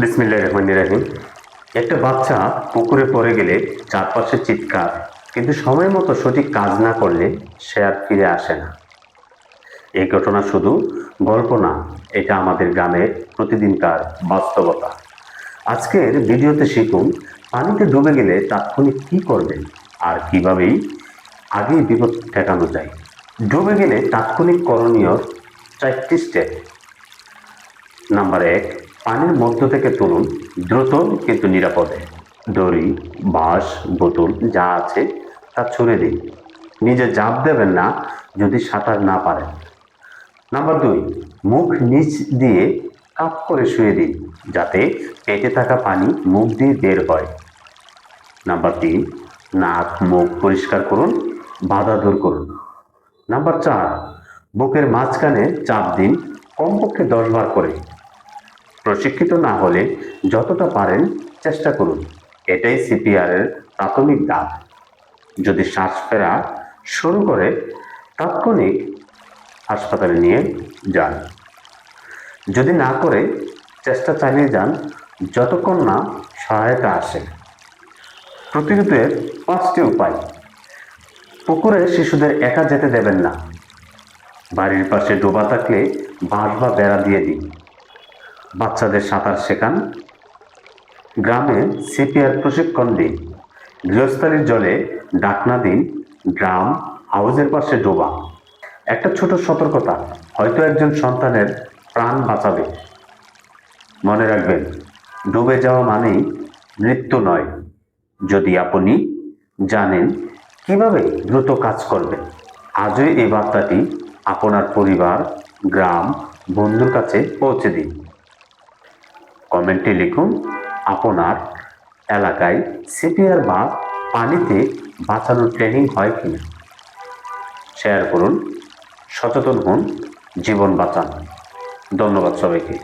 বিসমিল্লাহ রহমান রাহিম। একটা বাচ্চা পুকুরে পড়ে গেলে চারপাশে চিৎকার, কিন্তু সময় মতো সঠিক কাজ না করলে সে আর ফিরে আসে না। এই ঘটনা শুধু গল্প না, এটা আমাদের গ্রামের প্রতিদিনকার বাস্তবতা। আজকের ভিডিওতে শিখুন, পানিতে ডুবে গেলে তাৎক্ষণিক কী করবেন আর কিভাবেই আগেই বিপদ ঠেকানো যায়। ডুবে গেলে তাৎক্ষণিক করণীয় চারটি স্টেপ নাম্বার এক পানির মধ্য থেকে তুলুন, দ্রুত কিন্তু নিরাপদে। দড়ি, বাঁশ, বোতল যা আছে তা ছুঁড়ে দিন। নিজে জাপ দেবেন না, যদি সাঁতার না পারেন। নাম্বার দুই, মুখ নিচ দিয়ে কাপ করে শুয়ে দিন, যাতে পেটে থাকা পানি মুখ দিয়ে বের হয়। নাম্বার তিন, নাক, মুখ পরিষ্কার করুন, বাধা দূর করুন। নাম্বার চার, বুকের মাঝখানে চাপ দিন, কমপক্ষে দশ বার করে। প্রশিক্ষিত না হলে যতটা পারেন চেষ্টা করুন। এটাই সিপিআরের প্রাথমিক দাব। যদি শ্বাস ফেরা শুরু করে, তাৎক্ষণিক হাসপাতালে নিয়ে যান। যদি না করে, চেষ্টা চালিয়ে যান যতক্ষণ না সহায়তা আসে। প্রতিরোধের পাঁচটি উপায়। পুকুরে শিশুদের একা যেতে দেবেন না। বাড়ির পাশে ডোবা থাকলে বাঁশ বা বেড়া দিয়ে দিন। বাচ্চাদের সাঁতার শেখান। গ্রামে সিপিআর প্রশিক্ষণ দিন। গৃহস্থালির জলে ডাকনা দিন। গ্রাম হাউজের পাশে ডোবা। একটা ছোট সতর্কতা, হয়তো একজন সন্তানের প্রাণ বাঁচাবে। মনে রাখবেন, ডুবে যাওয়া মানেই মৃত্যু নয়। যদি আপনি জানেন কীভাবে দ্রুত কাজ করবেন, আজই এই বার্তাটি আপনার পরিবার, গ্রাম, বন্ধুর কাছে পৌঁছে দিন। কমেন্টে লিখুন, আপনার এলাকায় সিপিআর বা পানিতে বাঁচানোর ট্রেনিং হয় কি না শেয়ার করুন, সচেতন হন, জীবন বাঁচান। ধন্যবাদ সবাইকে।